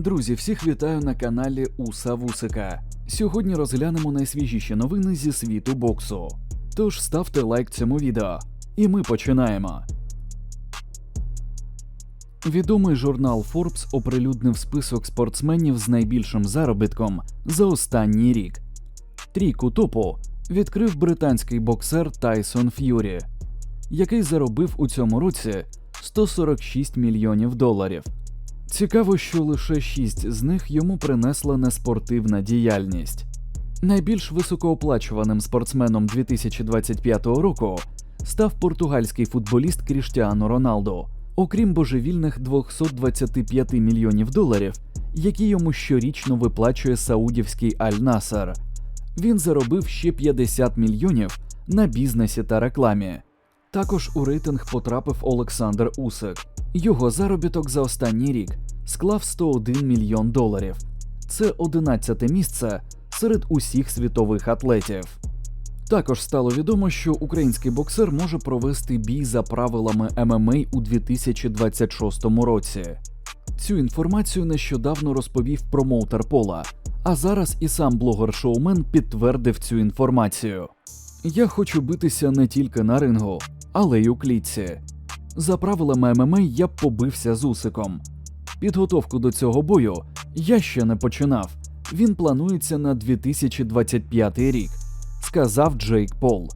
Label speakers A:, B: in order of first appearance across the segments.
A: Друзі, всіх вітаю на каналі Уса Вусика. Сьогодні розглянемо найсвіжіші новини зі світу боксу. Тож ставте лайк цьому відео. І ми починаємо. Відомий журнал Forbes оприлюднив список спортсменів з найбільшим заробітком за останній рік. Трійку топу відкрив британський боксер Тайсон Ф'юрі, який заробив у цьому році 146 мільйонів доларів. Цікаво, що лише шість з них йому принесла неспортивна діяльність. Найбільш високооплачуваним спортсменом 2025 року став португальський футболіст Кріштіану Роналдо, окрім божевільних 225 мільйонів доларів, які йому щорічно виплачує саудівський Аль-Насер. Він заробив ще 50 мільйонів на бізнесі та рекламі. Також у рейтинг потрапив Олександр Усик. Його заробіток за останній рік склав 101 мільйон доларів. Це 11 місце серед усіх світових атлетів. Також стало відомо, що український боксер може провести бій за правилами ММА у 2026 році. Цю інформацію нещодавно розповів промоутер Пола, а зараз і сам блогер-шоумен підтвердив цю інформацію. Я хочу битися не тільки на рингу, але й у клітці. За правилами ММА я б побився з Усиком. Підготовку до цього бою я ще не починав. Він планується на 2025 рік, сказав Джейк Пол.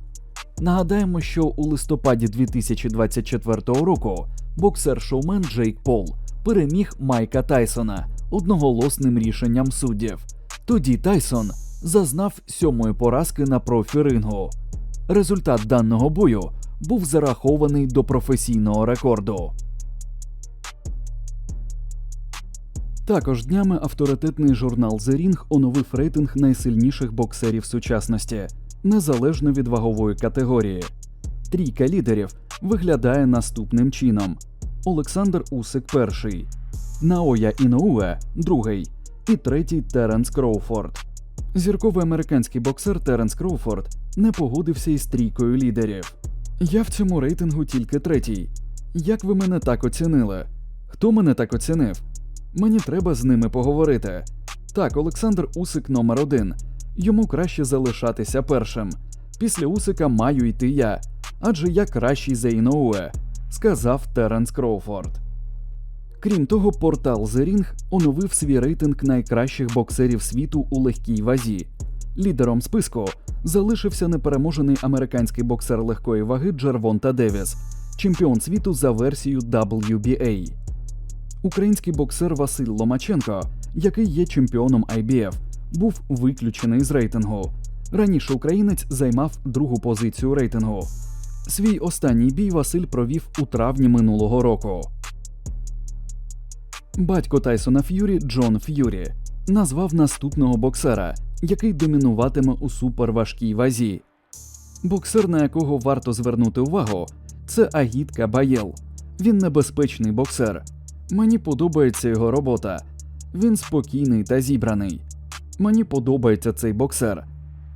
A: Нагадаємо, що у листопаді 2024 року боксер-шоумен Джейк Пол переміг Майка Тайсона одноголосним рішенням суддів. Тоді Тайсон зазнав сьомої поразки на профі-рингу. Результат даного бою був зарахований до професійного рекорду. Також днями авторитетний журнал The Ring оновив рейтинг найсильніших боксерів сучасності, незалежно від вагової категорії. Трійка лідерів виглядає наступним чином: Олександр Усик перший, Наоя Іноуе другий і третій Теренс Кроуфорд. Зірковий американський боксер Теренс Кроуфорд не погодився із трійкою лідерів. Я в цьому рейтингу тільки третій. Як ви мене так оцінили? Хто мене так оцінив? Мені треба з ними поговорити. Так, Олександр Усик номер один. Йому краще залишатися першим. Після Усика маю йти я, адже я кращий за Іноуе, сказав Теренс Кроуфорд. Крім того, портал The Ring оновив свій рейтинг найкращих боксерів світу у легкій вазі. Лідером списку залишився непереможений американський боксер легкої ваги Джервонта Девіс, чемпіон світу за версією WBA. Український боксер Василь Ломаченко, який є чемпіоном IBF, був виключений з рейтингу. Раніше українець займав другу позицію рейтингу. Свій останній бій Василь провів у травні минулого року. Батько Тайсона Ф'юрі Джон Ф'юрі назвав наступного боксера, який домінуватиме у суперважкій вазі. Боксер, на якого варто звернути увагу, це Агіт Кабаєл. Він небезпечний боксер. Мені подобається його робота. Він спокійний та зібраний. Мені подобається цей боксер.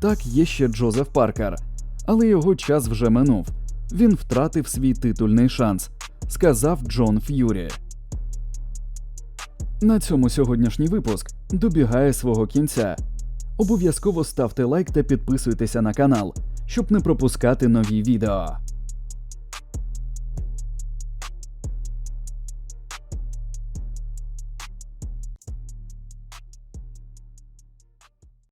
A: Так є ще Джозеф Паркер, але його час вже минув. Він втратив свій титульний шанс, сказав Джон Ф'юрі. На цьому сьогоднішній випуск добігає свого кінця. Обов'язково ставте лайк та підписуйтеся на канал, щоб не пропускати нові відео.